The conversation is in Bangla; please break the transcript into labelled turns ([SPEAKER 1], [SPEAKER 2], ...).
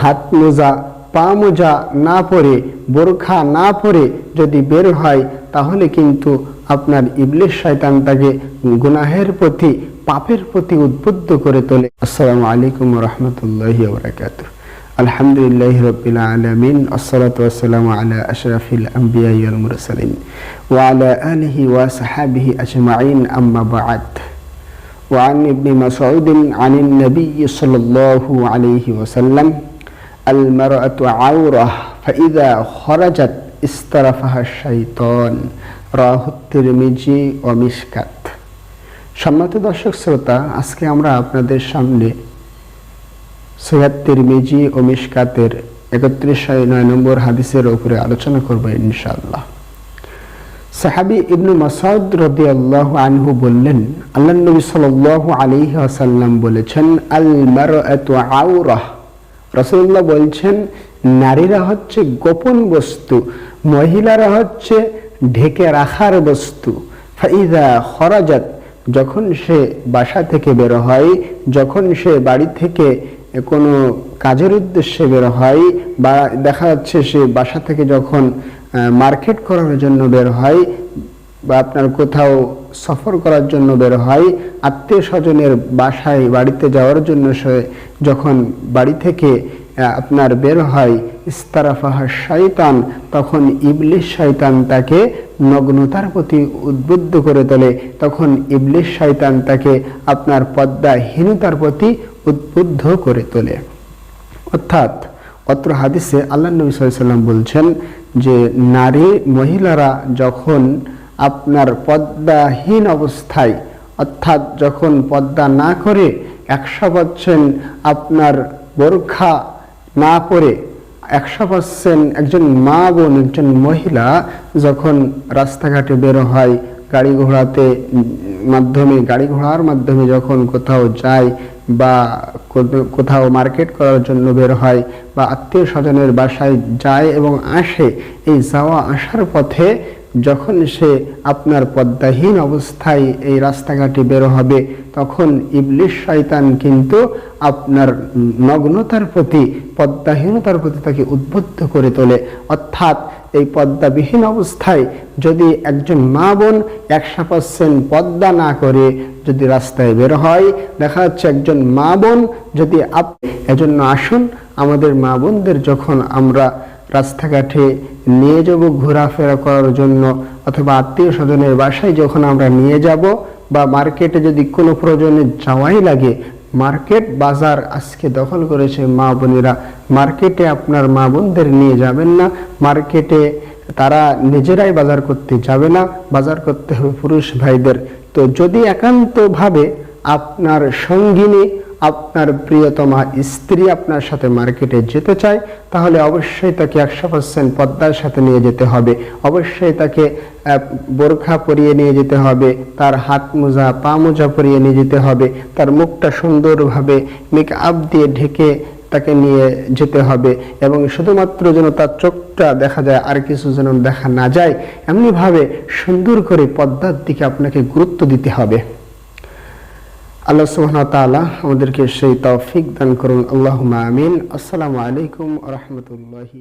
[SPEAKER 1] হাত মোজা পা মোজা না পরে বোরখা না পরে যদি বের হয় তাহলে কিন্তু আপনার ইবলিশ শয়তান তাকে গুনাহের প্রতি পাপের প্রতি উদ্বুদ্ধ করে তোলে আসসালামু আলাইকুম রহমতুল্লাহ বরাকাতুহ আলহামদুলিল্লাহ রবিল আলমিন আসসালাতু ওয়াসসালামু আলা আশরাফিল আম্বিয়া ওয়াল মুরসালিন ওয়া আলা আলিহি ওয়া সাহাবিহি আজমাইন আম্মা বা'দ وعن ابن مسعود عن النبي صلى الله عليه وسلم المرأة عورة فإذا خرجت استرفها الشيطان রাহ তিরমিজি ও মিশকাত সম্মানিত দর্শক শ্রোতা আজকে আমরা আপনাদের সামনে সৈয়াদ তিরমিজি ও মিশকাতের একত্রিশ নয় নম্বর হাদিসের উপরে আলোচনা করব ইনশাআল্লাহ সাহাবি ইবনু মাসাউদ রদি আল্লাহ আনহু বললেন আল্লাহ নবী সাল্লাল্লাহু আলাইহি ওয়াসাল্লাম বলেছেন আল মারআতু আওরাহ রাসূলুল্লাহ বলছেন, নারীরা হচ্ছে গোপন বস্তু, মহিলারা হচ্ছে ঢেকে রাখার বস্তু। ফাইদা যখন সে বাসা থেকে বের হয়, যখন সে বাড়ি থেকে কোনো কাজের উদ্দেশ্যে বের হয়, বা দেখা যাচ্ছে সে বাসা থেকে যখন মার্কেট করার জন্য বের হয় বা আপনার কোথাও সফর করার জন্য বের হয় আত্মীয় স্বজনের বাসায়, বাড়িতে যাওয়ার জন্য সে যখন বাড়ি থেকে আপনার বের হয়, ইস্তারাফাহা শয়তান, তখন ইবলিশ শয়তান তাকে নগ্নতার প্রতি উদ্বুদ্ধ করে তোলে। তখন ইবলিশ শয়তান তাকে আপনার পদ্মাহীনতার প্রতি উদ্বুদ্ধ করে তোলে। অর্থাৎ, অত্র হাদিসে আল্লাহ নবী সাল্লাম বলছেন যে নারী মহিলারা যখন আপনার পদ্মাহীন অবস্থায়, অর্থাৎ যখন পদ্মা না করে একশো পাচ্ছেন আপনার বোরখা না পরে একশো পার্সেন্ট একজন মা বোন, একজন মহিলা যখন রাস্তাঘাটে বেরো হয়, গাড়ি ঘোড়াতে, মাধ্যমে, গাড়ি ঘোড়ার মাধ্যমে যখন কোথাও যায় বা কোথাও মার্কেট করার জন্য বের হয় বা আত্মীয় স্বজনের বাসায় যায় এবং আসে, এই যাওয়া আসার পথে যখন সে আপনার পদ্মাহীন অবস্থায় এই রাস্তাঘাটে বের হবে, তখন ইবলিশ শয়তান কিন্তু আপনার নগ্নতার প্রতি, পদ্মাহীনতার প্রতি তাকে উদ্বুদ্ধ করে তোলে। অর্থাৎ এই পদ্মাবিহীন অবস্থায় যদি একজন মা বোন একশো পার্সেন্ট পদ্মা না করে যদি রাস্তায় বের হয়, দেখা যাচ্ছে একজন মা বোন যদি আপ এজন্য আসুন, আমাদের মা বোনদের যখন আমরা রাস্তাঘাটে নিয়ে যাব ঘোরাফেরা করার জন্য অথবা আত্মীয় স্বজনের বাসায় যখন আমরা নিয়ে যাব বা মার্কেটে যদি কোনো প্রয়োজনে যাওয়াই লাগে, মার্কেট বাজার আজকে দখল করেছে মা বোনেরা। মার্কেটে আপনার মা বোনদের নিয়ে যাবেন না, মার্কেটে তারা নিজেরাই বাজার করতে যাবে না, বাজার করতে হবে পুরুষ ভাইদের। তো যদি একান্তভাবে আপনার সঙ্গিনী আপনার প্রিয়তমা স্ত্রী আপনার সাথে মার্কেটে যেতে চায়, তাহলে অবশ্যই তাকে একশো পার্সেন্ট পদ্মার সাথে নিয়ে যেতে হবে। অবশ্যই তাকে বোরখা পরিয়ে নিয়ে যেতে হবে, তার হাত মোজা, পা মোজা পরিয়ে নিয়ে যেতে হবে, তার মুখটা সুন্দরভাবে মেক আপ দিয়ে ঢেকে তাকে নিয়ে যেতে হবে এবং শুধুমাত্র যেন তার চোখটা দেখা যায়, আর কিছু যেন দেখা না যায়, এমনিভাবে সুন্দর করে পদ্মার দিকে আপনাকে গুরুত্ব দিতে হবে। আল্লাহ সুবহানাহু ওয়া আমাদেরকে সেই তৌফিক দান করুন। আল্লাহুম্মা আমিন। আসসালামু আলাইকুম ওয়া রাহমাতুল্লাহি